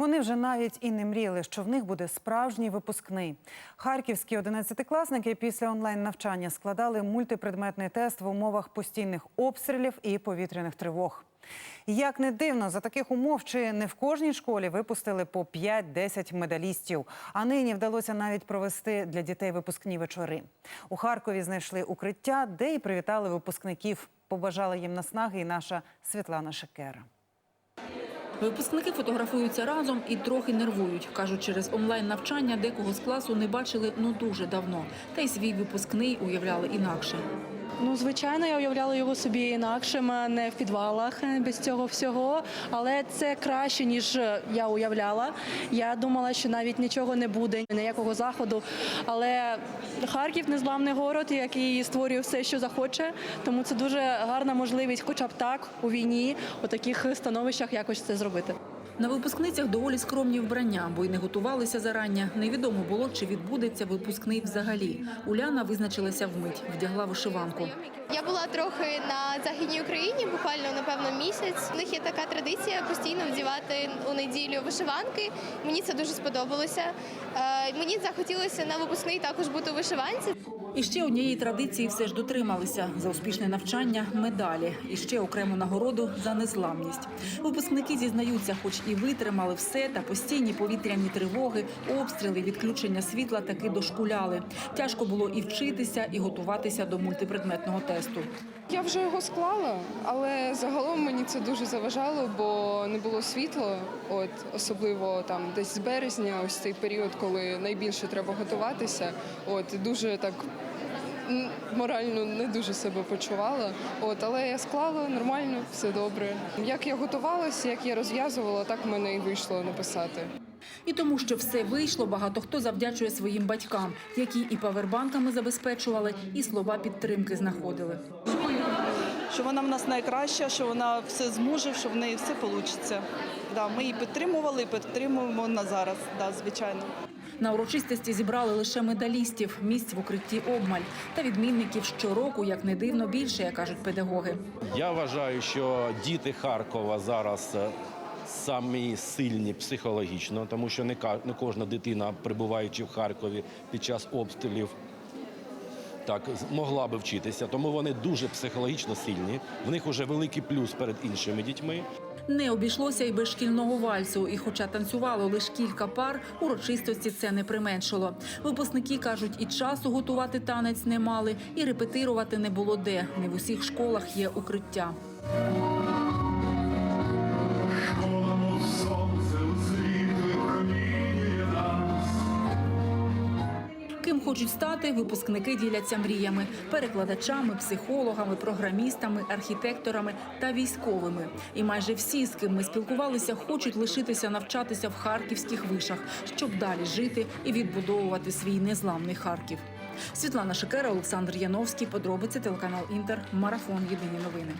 Вони вже навіть і не мріяли, що в них буде справжній випускний. Харківські одинадцятикласники після онлайн навчання складали мультипредметний тест в умовах постійних обстрілів і повітряних тривог. Як не дивно, за таких умов чи не в кожній школі випустили по 5-10 медалістів. А нині вдалося навіть провести для дітей випускні вечори. У Харкові знайшли укриття, де і привітали випускників. Побажала їм наснаги і наша Світлана Шекера. Випускники фотографуються разом і трохи нервують. Кажуть, через онлайн-навчання декого з класу не бачили ну дуже давно. Та й свій випускний уявляли інакше. Ну, звичайно, я уявляла його собі інакшим, не в підвалах е, без цього всього. Але це краще, ніж я уявляла. Я думала, що навіть нічого не буде, ніякого заходу. Але Харків незламний город, який створює все, що захоче. Тому це дуже гарна можливість, хоча б так у війні, у таких становищах якось це зробити. На випускницях доволі скромні вбрання, бо й не готувалися зарання. Невідомо було, чи відбудеться випускний взагалі. Уляна визначилася вмить, вдягла вишиванку. Я була трохи на західній Україні, буквально напевно місяць. У них є така традиція постійно вдівати у неділю вишиванки. Мені це дуже сподобалося. Е, Мені захотілося на випускний також бути у вишиванці. І ще однієї традиції все ж дотрималися за успішне навчання медалі. І ще окрему нагороду за незламність. Випускники зізнаються, хоч і витримали все, та постійні повітряні тривоги, обстріли, відключення світла таки дошкуляли. Тяжко було і вчитися, і готуватися до мультипредметного тесту. Я вже його склала, але загалом мені це дуже заважало, бо не було світла. От особливо там десь з березня, ось цей період, коли найбільше треба готуватися. От дуже так морально не дуже себе почувала. От, але я склала нормально, все добре. Як я готувалася, як я розв'язувала, так в мене і вийшло написати. І тому, що все вийшло, багато хто завдячує своїм батькам, які і павербанками забезпечували, і слова підтримки знаходили. що вона в нас найкраща, що вона все зможе, що в неї все вийде. Да, ми її підтримували і підтримуємо на зараз, да, звичайно. На урочистості зібрали лише медалістів, місць в укритті обмаль та відмінників щороку, як не дивно, більше, як кажуть педагоги. Я вважаю, що діти Харкова зараз е, самі сильні психологічно, тому що не кожна дитина, перебуваючи в Харкові під час обстрілів, так могла би вчитися. Тому вони дуже психологічно сильні. В них вже великий плюс перед іншими дітьми. Не обійшлося й без шкільного вальсу. І, хоча танцювало лише кілька пар, урочистості це не применшило. Випускники кажуть, і часу готувати танець не мали, і репетирувати не було де. Не в усіх школах є укриття. Хочуть стати, випускники діляться мріями перекладачами, психологами, програмістами, архітекторами та військовими. І майже всі, з ким ми спілкувалися, хочуть лишитися навчатися в харківських вишах, щоб далі жити і відбудовувати свій незламний Харків. Світлана Шикера, Олександр Яновський. Подробиці телеканал Інтер. Марафон. Єдині новини.